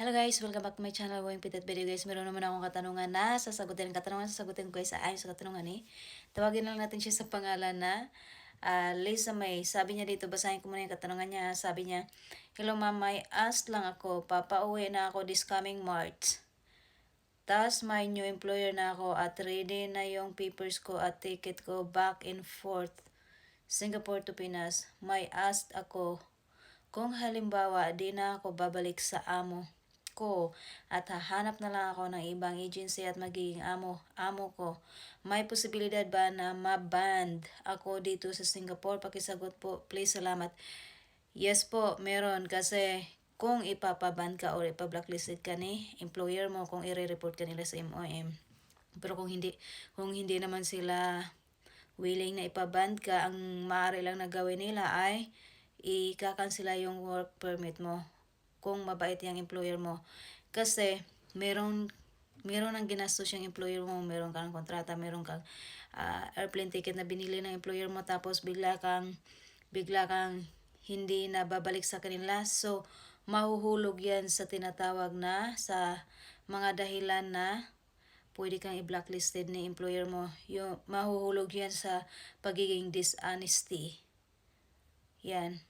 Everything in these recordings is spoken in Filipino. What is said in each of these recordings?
Hello guys, welcome back to my channel, Going Pitat Video guys. Meron naman akong katanungan na sasagutin. Katanungan sasagutin ko guys ayon sa katanungan ni. Tawagin lang natin siya sa pangalan na ah, Lisa May. Sabi niya dito, basahin ko muna yung katanungan niya. Sabi niya, Hello ma'am, may ask lang ako. Papauwi na ako this coming March. Tas may new employer na ako at ready na yung papers ko at ticket ko back and forth. Singapore to Pinas. May ask ako kung halimbawa di na ako babalik sa amo ko at hahanap na lang ako ng ibang agency at magiging amo, amo ko. May posibilidad ba na ma-band ako dito sa Singapore? Pakisagot po. Please, salamat. Yes po, meron kasi kung ipapaban ka or ipa-blacklisted ka ni employer mo kung i-report ka nila sa MOM. Pero kung hindi kung hindi naman sila willing na ipaban ka, ang maaari lang na gawin nila ay ikakansela yung work permit mo kung mabait yung employer mo. Kasi meron meron ang ginastos yung employer mo, meron kang kontrata, meron kang ah, airplane ticket na binili ng employer mo tapos bigla kang bigla kang hindi na babalik sa kanila. So, mahuhulog yan sa tinatawag na sa mga dahilan na pwede kang i-blacklisted ni employer mo. Yung, mahuhulog yan sa pagiging dishonesty. Yan.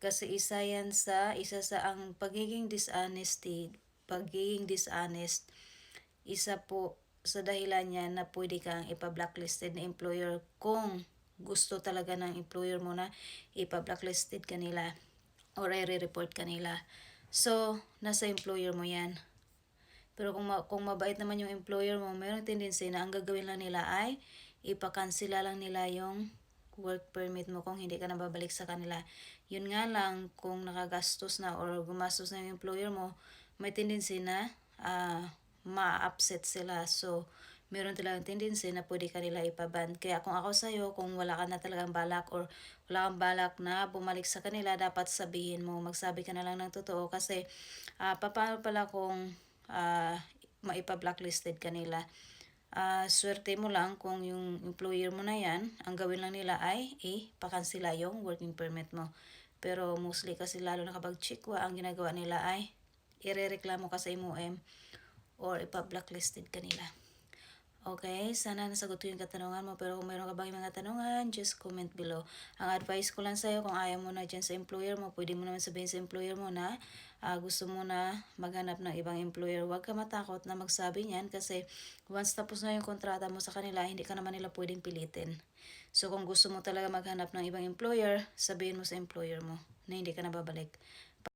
Kasi isa yan sa, isa sa ang pagiging dishonesty, pagiging dishonest, isa po sa dahilan niya na pwede kang ipa-blacklisted na employer kung gusto talaga ng employer mo na ipa-blacklisted kanila or i-report kanila. So, nasa employer mo yan. Pero kung, ma- kung mabait naman yung employer mo, mayroong tendency na ang gagawin lang nila ay ipakansila lang nila yung work permit mo kung hindi ka na babalik sa kanila. Yun nga lang, kung nakagastos na or gumastos na yung employer mo, may tendency na ah, ma-upset sila. So, meron talagang tendency na pwede ka nila ipaban. Kaya kung ako sa'yo, kung wala ka na talagang balak or wala kang balak na bumalik sa kanila, dapat sabihin mo, magsabi ka na lang ng totoo. Kasi, ah paano pala kung ah, maipa-blacklisted kanila? Ah, swerte mo lang kung yung employer mo na yan, ang gawin lang nila ay ipakansila yung working permit mo. Pero mostly kasi lalo na kapag chikwa, ang ginagawa nila ay irereklamo ka sa MOM or ipa-blacklisted kanila. Okay, sana nasagot ko yung katanungan mo. Pero kung mayroon ka bang mga tanungan, just comment below. Ang advice ko lang sa'yo, kung ayaw mo na dyan sa employer mo, pwede mo naman sabihin sa employer mo na ah, gusto mo na maghanap ng ibang employer. Huwag ka matakot na magsabi niyan kasi once tapos na yung kontrata mo sa kanila, hindi ka naman nila pwedeng pilitin. So kung gusto mo talaga maghanap ng ibang employer, sabihin mo sa employer mo na hindi ka na babalik.